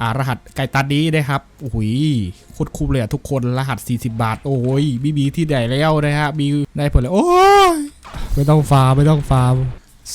อ่ารหัสไก่ตัดนี้นะครับโอ้โหยโคตรคุ้มเลยอะทุกคนรหัส 40 บาท โอ้ยบีบีที่ไหนแล้วนะฮะมีได้ผลเลยโอ้ยไม่ต้องฟาร์มไม่ต้องฟาร์ม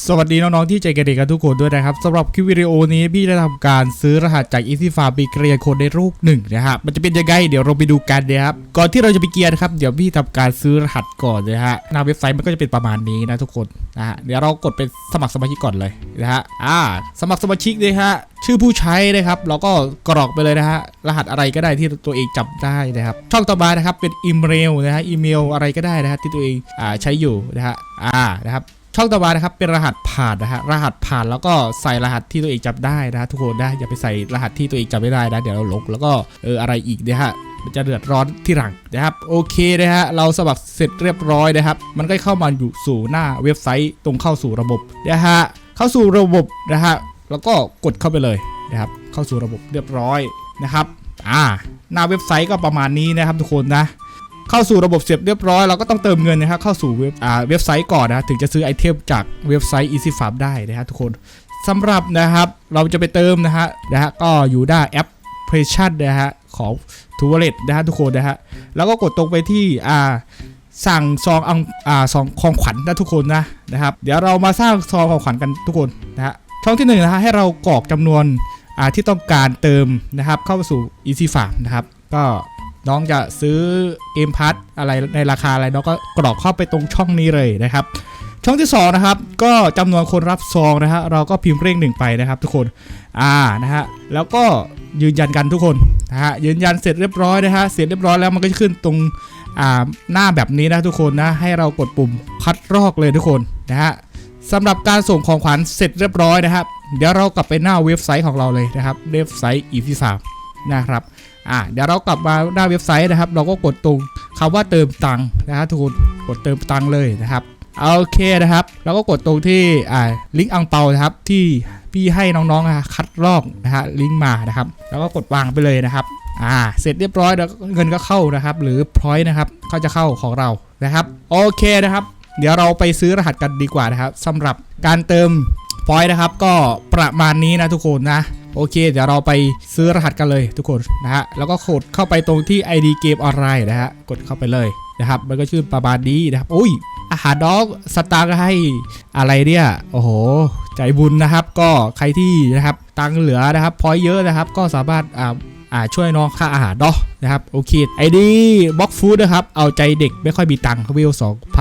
สวัสดีน้องๆที่ใจกระเด็กกันทุกคนด้วยนะครับสำหรับคลิปวิดีโอนี้พี่ได้ทำการซื้อรหัสจาก Easy Farm ไปเกียนคนในรูปหนึ่งนะครับมันจะเป็นยังไงเดี๋ยวเราไปดูกันนะครับก่อนที่เราจะไปเกียร์นะครับเดี๋ยวพี่ทำการซื้อรหัสก่อนนะฮะหน้าเว็บไซต์มันก็จะเป็นประมาณนี้นะทุกคนนะฮะเดี๋ยวเรากดเป็นสมัครสมาชิกก่อนเลยนะฮะอ่าสมัครสมาชิกเลยฮะชื่อผู้ใช้นะครับเราก็กรอกไปเลยนะฮะรหัสอะไรก็ได้ที่ตัวเองจำได้นะครับช่องต่อมานะครับเป็นอีเมลนะฮะอีเมลอะไรก็ได้นะฮะที่ตัวเองอ่าใช้อยู่นะฮะอ่านะครับ ช่องต่อมานะครับเป็นรหัสผ่านนะฮะรหัสผ่านแล้วก็ใส่รหัสที่ตัวเองจำได้นะทุกคนนะอย่าไปใส่รหัสที่ตัวเองจำไม่ได้นะเดี๋ยวเราหลงแล้วก็เอออะไรอีกนะฮะมันจะเดือดร้อนที่หลังนะครับโอเคนะฮะเราสมัครเสร็จเรียบร้อยนะครับ มันก็เข้ามาอยู่สู่หน้าเว็บไซต์ตรงเข้าสู่ระบบนะฮะเข้าสู่ระบบนะฮะแล้วก็กดเข้าไปเลยนะครับเข้าสู่ระบบเรียบร้อยนะครับอ่าหน้าเว็บไซต์ก็ประมาณนี้นะครับทุกคนนะ เข้าสู่ระบบเสร็จเรียบร้อยเราก็ต้องเติมเงินนะครับเข้าสู่เว็บอ่าเว็บไซต์ก่อนนะถึงจะซื้อไอเทมจากเว็บไซต์ Easy Farm ได้นะครับทุกคนสำหรับนะครับเราจะไปเติมนะฮะนะฮะก็อยู่หน้าแอปพลิเคชันนะฮะของทูวเลตนะฮะทุกคนนะฮะแล้วก็กดตรงไปที่อ่าสั่งซองอังอ่าซองของขวัญนะทุกคนนะนะครับ เดี๋ยวเรามาสร้างซองของขวัญกันทุกคนนะฮะช่องที่หนึ่งนะฮะให้เรากรอกจำนวนอ่าที่ต้องการเติมนะครับเข้าสู่ Easy Farm นะครับก็ น้องจะซื้อเกมพัทอะไรในราคาอะไรน้องก็กรอกเข้าไปตรงช่องนี้เลยนะครับ ช่องที่2นะครับก็จำนวนคนรับซองนะฮะเราก็พิมพ์เร่งหนึ่งไปนะครับ ทุกคนอ่านะฮะแล้วก็ยืนยันกันทุกคนนะฮะยืนยันเสร็จเรียบร้อยนะฮะเสร็จเรียบร้อยแล้วมันก็จะขึ้นตรงอ่าหน้าแบบนี้นะทุกคนนะให้เรากดปุ่มคัดลอกเลยทุกคนนะฮะสำหรับการส่งของขวัญเสร็จเรียบร้อยนะครับ เดี๋ยวเรากลับไปหน้าเว็บไซต์ของเราเลยนะครับ เว็บไซต์ e ีฟานะครับ อะเดี๋ยวเรากลับมาหน้าเว็บไซต์นะครับ เราก็กดตรงคำว่าเติมตังค์นะครับทุกคนกดเติมตังค์เลยนะครับโอเคนะครับเราก็กดตรงที่อ่าลิงก์อังเปานะครับที่พี่ให้น้องๆคัดลอกนะฮะลิงก์มานะครับ แล้วก็กดวางไปเลยนะครับอ่าเสร็จเรียบร้อยแล้วเงินก็เข้านะครับ หรือพอยต์นะครับก็จะเข้าของเรานะครับโอเคนะครับ เดี๋ยวเราไปซื้อรหัสกันดีกว่านะครับสำหรับการเติมพอยต์นะครับ ก็ประมาณนี้นะทุกคนนะ โอเค เดี๋ยวเราไปซื้อรหัสกันเลยทุกคนนะฮะแล้วก็กดเข้าไปตรงที่ ID เกมออนไลน์นะฮะกดเข้าไปเลยนะครับมันก็ชื่อประมาณนี้นะครับอุ้ยอาหารดอกสตาร์ให้อะไรเนี่ยโอ้โห ใจบุญนะครับ ก็ใครที่นะครับตังค์เหลือนะครับพอยเยอะนะครับ ก็สามารถอ่า อ่าช่วยน้องค่าอาหารเนาะนะครับโอเคไอดีบล็อกฟู้ดนะครับเอาใจเด็กไม่ค่อยมีตังค์เขาวิว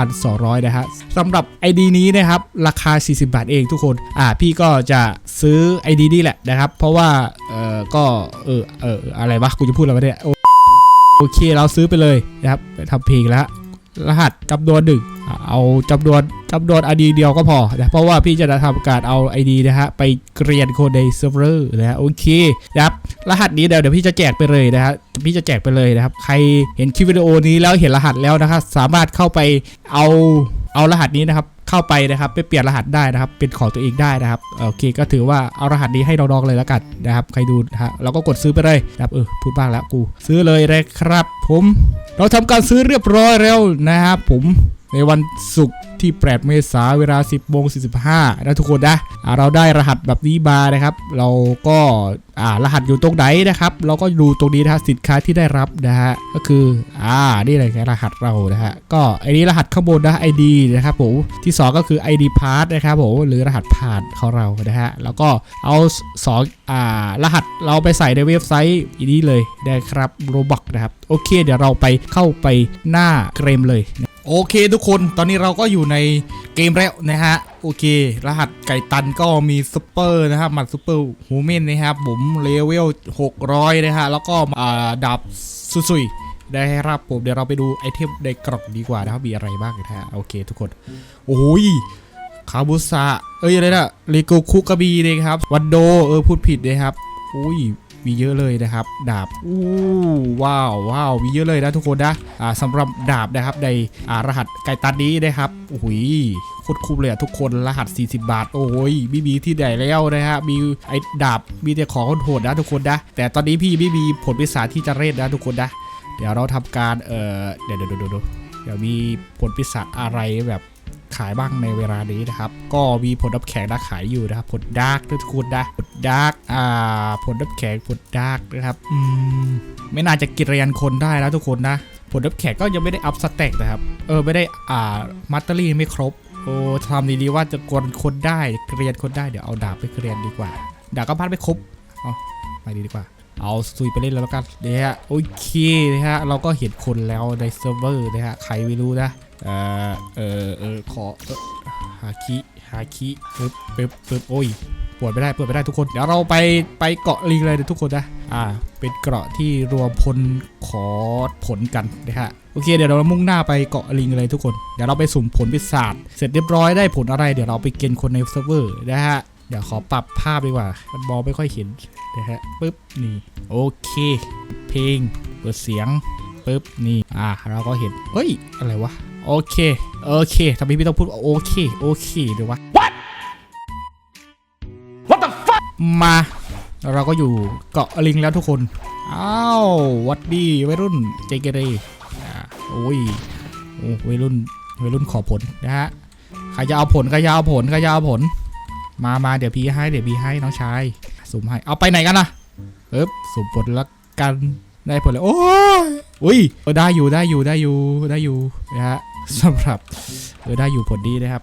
2,200 นะฮะสำหรับ ID นี้นะครับราคา 40 บาทเองทุกคนอ่าพี่ก็จะซื้อ ID นี่แหละนะครับเพราะว่าเออก็เออเอออะไรวะกูจะพูดอะไรวะเนี่ยโอโอเคเราซื้อไปเลยนะครับไปทำเพลงแล้วรหัสจำนวนหนึ่ง เอาจำนวนจำนวน ID เดียวก็พอนะเพราะว่าพี่จะทำการเอา ID นะฮะไปเกรียนโคดในเซิร์ฟเวอร์นะฮะโอเคนะครับรหัสนี้เดี๋ยวเดี๋ยวพี่จะแจกไปเลยนะฮะพี่จะแจกไปเลยนะครับ ใครเห็นคลิปวิดีโอนี้แล้วเห็นรหัสแล้วนะครับสามารถเข้าไปเอาเอารหัสนี้นะครับ เข้าไปนะครับไปเปลี่ยนรหัสได้นะครับ เป็นของตัวเองได้นะครับโอเค ก็ถือว่าเอารหัสนี้ให้น้องๆเลยแล้วกันนะครับ ใครดูนะฮะเราก็กดซื้อไปเลยนะครับเออพูดบ้างแล้วกูซื้อเลยเลยครับ ผม เราทำการซื้อเรียบร้อยแล้วนะครับ ผมในวันศุกร์ ที่ 8 เมษาเวลา 10โมง45นะทุกคนนะเราได้รหัสแบบนี้มานะครับ เราก็อ่ารหัสอยู่ตรงไหนนะครับ เราก็ดูตรงนี้นะฮะสินค้าที่ได้รับนะฮะก็คืออ่านี่เลยรหัสเรานะฮะก็ไอ้นี้รหัสข้างบนนะ ID นะครับผมที่ 2 ก็คือ ID pass นะครับผมหรือรหัสผ่านของเรานะฮะแล้วก็เอาสองอ่ารหัสเราไปใส่ในเว็บไซต์อีนี้เลยนะครับโรบอกนะครับโอเค เดี๋ยวเราไปเข้าไปหน้าเกมเลย โอเคทุกคนตอนนี้เราก็อยู่ในเกมแล้วนะฮะ โอเค รหัสไก่ตันก็มีซุปเปอร์นะครับหมัดซุปเปอร์ฮูแมนนะครับผมเลเวล 600 นะฮะ แล้วก็ดาบซุยๆได้ครับผมเดี๋ยวเราไปดูไอเทมในกล่องดีกว่านะครับมีอะไรบ้างนะฮะโอเคทุกคน โอ้ยคาบุสะเอ้ยอะไรนะเลโกคุกบีนะครับวันโดเออพูดผิดนะครับโอ้ย มีเยอะเลยนะครับ ดาบอู้ว้าวว้าวมีเยอะเลยนะทุกคนนะอ่าสำหรับดาบนะครับในอ่ารหัสไก่ตันนี้นะครับโอ้โหโคตรคุ้มเลยอะทุกคนรหัส 40 บาท โอ้ยไม่มีที่ไหนแล้วนะฮะมีไอ้ดาบมีแต่ของโหดนะทุกคนนะแต่ตอนนี้พี่ไม่มีผลพิศาที่จะเล่นนะทุกคนนะเดี๋ยวเราทำการเออเดี๋ยวเดี๋ยวเดี๋ยวเดี๋ยวเดี๋ยวมีผลพิศาจอะไรแบบ ขายบ้างในเวลานี้นะครับ ก็มีผลดับแข็งนะขายอยู่นะครับ ผลดาร์กทุกคนนะผลดาร์กอ่า ผลดับแข็งผลดาร์กนะครับ อืม ไม่น่าจะกินเรียนคนได้แล้วทุกคนนะ ผลดับแข็งก็ยังไม่ได้อัพสเต็กนะครับ เออ ไม่ได้ อ่า มัตเตอรี่ไม่ครบ โอ้ทำดีๆว่าจะกวนคนได้เรียนคนได้ เดี๋ยวเอาดาบไปเรียนดีกว่า ดาบก็พัดไม่ครบ เอาไปดีดีกว่าเอาซุยไปเล่นแล้วกันเนี่ยฮะโอเคนะฮะเราก็เห็นคนแล้วในเซิร์ฟเวอร์นะฮะใครไม่รู้นะออเออเออ ขอฮาคิฮาคิปึ๊บปึ๊บปึ๊บโอ้ยปวดไม่ได้ปวดไม่ได้ทุกคน เดี๋ยวเราไปไปเกาะลิงเลยนะทุกคนนะ อ่า เป็นเกาะที่รวมพลขอผลกันนะฮะ โอเค เดี๋ยวเรามุ่งหน้าไปเกาะลิงเลยทุกคน เดี๋ยวเราไปสุ่มผลพิศาจ เสร็จเรียบร้อยได้ผลอะไร เดี๋ยวเราไปเกณฑ์คนในเซิร์ฟเวอร์นะฮะ เดี๋ยวขอปรับภาพดีกว่า มันมองไม่ค่อยเห็นนะฮะปึ๊บ นี่ โอเค เพลง เปิดเสียงปึ๊บ นี่ อ่า เราก็เห็น เฮ้ย อะไรวะ โอเค โอเคทำไมพี่ต้องพูดว่าโอเค โอเคเดี๋ยววะ What What the fuck มา เราก็อยู่เกาะลิงแล้วทุกคน อ้าววัดดีวัยรุ่นเจเกเรอ่าโอ้ยโอ้วัยรุ่นวัยรุ่นขอผลนะฮะใครจะเอาผลใครจะเอาผลใครจะเอาผล มามาเดี๋ยวพี่ให้ เดี๋ยวพี่ให้น้องชาย สุ่มให้ เอาไปไหนกันนะปึ๊บสุ่มผลละกัน ได้ผลเลยโอ้ยอุ้ยเออได้อยู่ได้อยู่ได้อยู่ได้อยู่นะฮะ สำหรับเออได้อยู่ผลดีนะครับ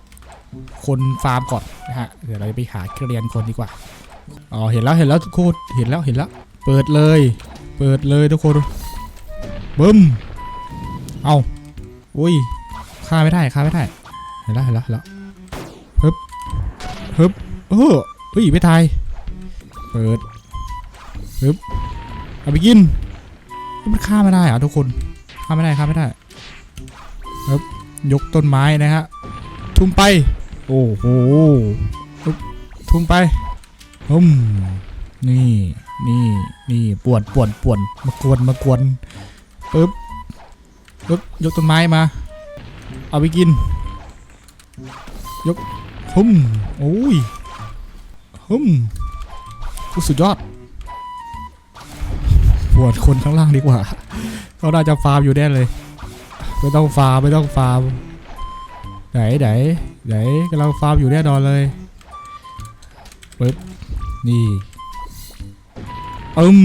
คนฟาร์มก่อนนะฮะเดี๋ยวเราจะไปหาเรียนคนดีกว่าอ๋อเห็นแล้วเห็นแล้วทุกคนเห็นแล้วเห็นแล้ว เปิดเลย เปิดเลยทุกคนบึ้มเอาอุ้ยฆ่าไม่ได้ฆ่าไม่ได้เห็นแล้วเห็นแล้วเห็นแล้วฮึบฮึบเอออุ้ยไม่ตายเปิดเอาไปกินมันฆ่าไม่ได้เหรอะทุกคนฆ่าไม่ได้ฆ่าไม่ได้ครับ ยกต้นไม้นะฮะ ทุ่มไป โอ้โหทุ่มไปอืมนี่นี่นี่ปวดปวดปวดมากวนมากวนปึ๊บปึ๊บยกต้นไม้มา เอาไปกิน ยกฮึมโอ้ยฮึมสุดยอดปวดคนข้างล่างดีกว่าเขาน่าจะฟาร์มอยู่แน่เลย ไม่ต้องฟาร์มไม่ต้องฟาร์มไหนไหนไหนกำลังฟาร์มอยู่แน่นอนเลยปึ๊บนี่อืม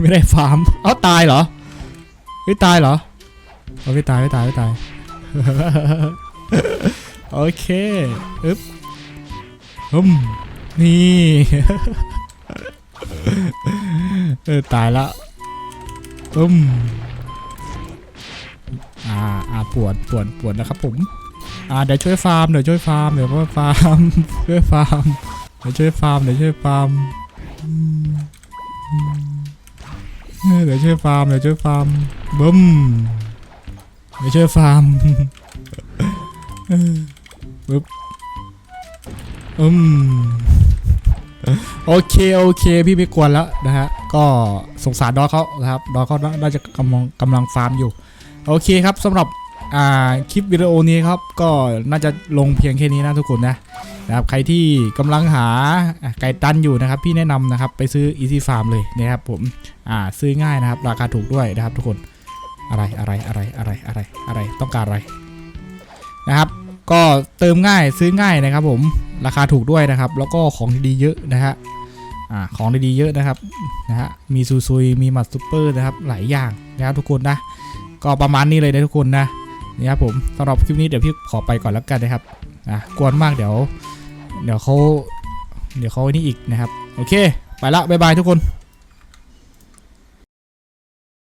ไม่ได้ฟาร์มเอาตายเหรอไม่ตายเหรอเอาไม่ตายไม่ตายไม่ตายโอเคอึ๊บอืมนี่เออตายละอืม อ่าอ่าปวดปวดปวดนะครับผมอ่าเดี๋ยวช่วยฟาร์มเดี๋ยวช่วยฟาร์มเดี๋ยวว่าฟาร์มช่วยฟาร์มเดี๋ยวช่วยฟาร์มเดี๋ยวช่วยฟาร์มเดี๋ยวช่วยฟาร์มเดี๋ยวช่วยฟาร์มบึ้มเดี๋ยวช่วยฟาร์มปึ๊บอืมโอเคโอเค พี่ไม่กวนแล้วนะฮะก็สงสารดอเขานะครับดอเขาน่าจะกำลังกำลังฟาร์มอยู่ โอเคครับสำหรับคลิปวิดีโอนี้ครับก็น่าจะลงเพียงแค่นี้นะทุกคนนะนะครับใครที่กำลังหาไก่ตันอยู่นะครับ พี่แนะนำนะครับไปซื้อ Easy Farm เลยนะครับผมอ่าซื้อง่ายนะครับ ราคาถูกด้วยนะครับทุกคนอะไรอะไรอะไรอะไรอะไรอะไรต้องการอะไรนะครับ ก็เติมง่ายซื้อง่ายนะครับ ผมราคาถูกด้วยนะครับ แล้วก็ของดีเยอะนะฮะอ่าของดีๆเยอะนะครับนะฮะมีซูซุยมีมัดซูเปอร์นะครับหลายอย่างนะครับทุกคนนะ ก็ประมาณนี้เลยนะทุกคนนะนี่ครับผมสำหรับคลิปนี้เดี๋ยวพี่ขอไปก่อนแล้วกันนะครับอะกวนมากเดี๋ยว เดี๋ยวเขาเดี๋ยวเขาไว้นี่อีกนะครับ โอเค ไปละบ๊ายบายทุกคน